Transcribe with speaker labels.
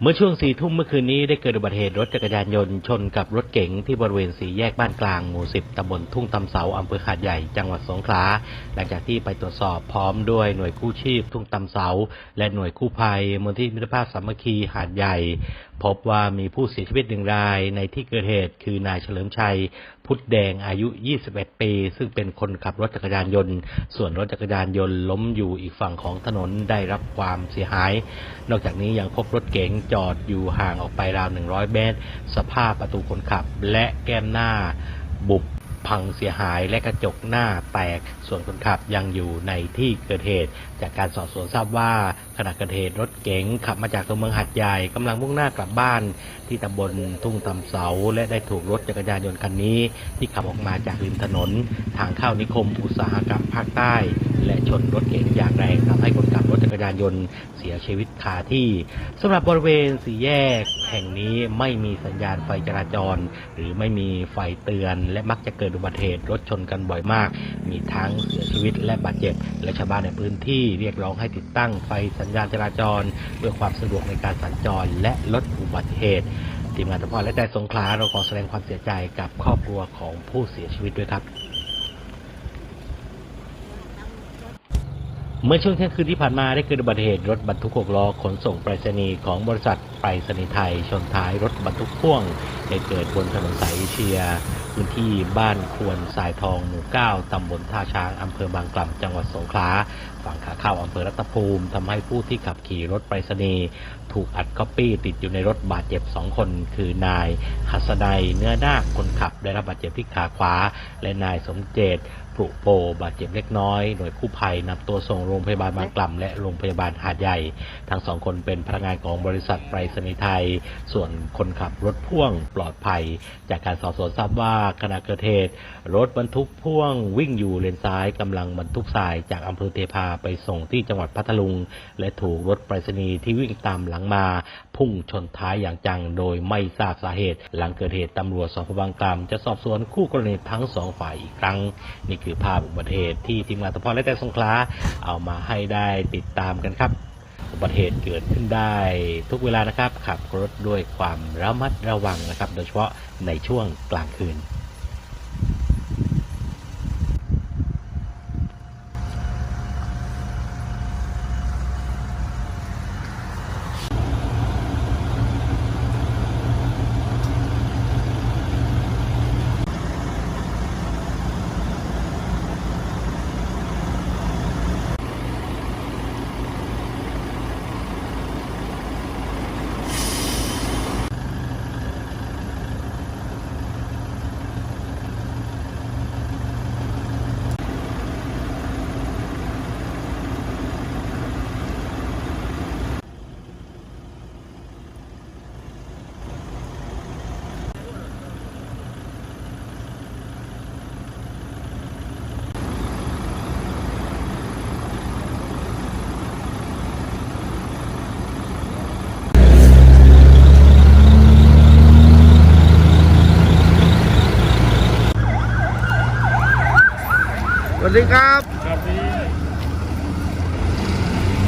Speaker 1: เมื่อช่วงสี่ทุ่มเมื่อคืนนี้ได้เกิดอุบัติเหตุรถจักรยานยนต์ชนกับรถเก๋งที่บริเวณสี่แยกบ้านกลางหมู่สิบตำบลทุ่งตำเสาอำเภอหาดใหญ่จังหวัดสงขลาหลังจากที่ไปตรวจสอบพร้อมด้วยหน่วยกู้ชีพทุ่งตำเสา และหน่วยกู้ภัยมูลที่มิตรภาพสามัคคีหาดใหญ่ พบว่ามีผู้เสียชีวิตหนึ่งรายในที่เกิดเหตุคือนายเฉลิมชัย พุทธแดงอายุ 21 ปี ซึ่งเป็นคนขับรถจักรยานยนต์ ส่วนรถจักรยานยนต์ล้มอยู่อีกฝั่งของถนนได้รับความเสียหาย นอกจากนี้ยังพบรถเก๋งจอดอยู่ห่างออกไปราว 100 เมตร สภาพประตูคนขับและแก้มหน้าบุบพังเสียหายและกระจกหน้าแตก ส่วนคนขับยังอยู่ในที่เกิดเหตุ จากการสอบสวนทราบว่าขณะเกิดเหตุรถเก๋งขับมาจากตัวเมืองหัดใหญ่กำลังมุ่งหน้ากลับบ้าน ที่ตำบลทุ่งตำเสา และได้ถูกรถจักรยานยนต์คันนี้ ที่ขับออกมาจากริมถนน ทางเข้านิคมอุตสาหกรรมภาคใต้ และชนรถเก๋งอย่างแรงทำให้คนขับรถจักรยานยนต์เสียชีวิตคาที่สำหรับบริเวณสี่แยก แห่งนี้ไม่มีสัญญาณไฟจราจร หรือไม่มีไฟเตือน และมักจะเกิดอุบัติเหตุรถชนกันบ่อยมาก มีทั้งเสียชีวิตและบาดเจ็บ และชาวบ้านในพื้นที่เรียกร้องให้ติดตั้งไฟสัญญาณจราจร เพื่อความสะดวกในการสัญจรและลดอุบัติเหตุทีมงานตะพอและใจสงขลาเราขอแสดงความเสียใจกับครอบครัวของผู้เสียชีวิตด้วยครับ เมื่อช่วงเที่ยงคืนที่ผ่านมาได้เกิดอุบัติเหตุรถบรรทุกหกล้อขนส่งไปรษณีย์ของบริษัทไปรษณีย์ไทย ชนท้ายรถบรรทุกพ่วงเหตุเกิดบนถนนสายเอเชีย พื้นที่บ้านควรสายทองหมู่ 9 ตำบลท่าช้าง อำเภอบางกล่ำจังหวัดสงขลา ฝั่งขาเข้าอำเภอรัตภูมิ ทำให้ผู้ที่ขับขี่รถไปรษณีย์ถูกอัดก๊อปปี้ติดอยู่ในรถบาดเจ็บ 2 คน คือนายหัสนัยเนื้อนาคคนขับได้รับบาดเจ็บที่ขาขวา และนายสมเจตปลุโปบาดเจ็บเล็กน้อย หน่วยกู้ภัยนำตัวส่งโรงพยาบาลบางกล่ำและโรงพยาบาลหาดใหญ่ ทั้งสองคนเป็นพนักงานของบริษัทไปรษณีย์ไทย ส่วนคนขับรถพ่วงปลอดภัย จากการสอบสวนทราบว่าขณะเกิดเหตุรถบรรทุกพ่วงวิ่งอยู่เลนซ้ายกำลังบรรทุกทรายจากอำเภอเทพาไปส่งที่จังหวัดพัทลุง และถูกรถไปรษณีย์ที่วิ่งตามหลังมา พุ่งชนท้ายอย่างจังโดยไม่ทราบสาเหตุ หลังเกิดเหตุตำรวจสพบางกล่ำจะสอบสวนคู่กรณีทั้งสองฝ่ายอีกครั้ง นี่คือภาพอุบัติเหตุที่ทีมงานตพและแต่สงขลาเอามาให้ได้ติดตามกันครับ อุบัติเหตุเกิดขึ้นได้ทุกเวลานะครับ ขับรถด้วยความระมัดระวังนะครับ โดยเฉพาะในช่วงกลางคืน
Speaker 2: สวัสดีครับ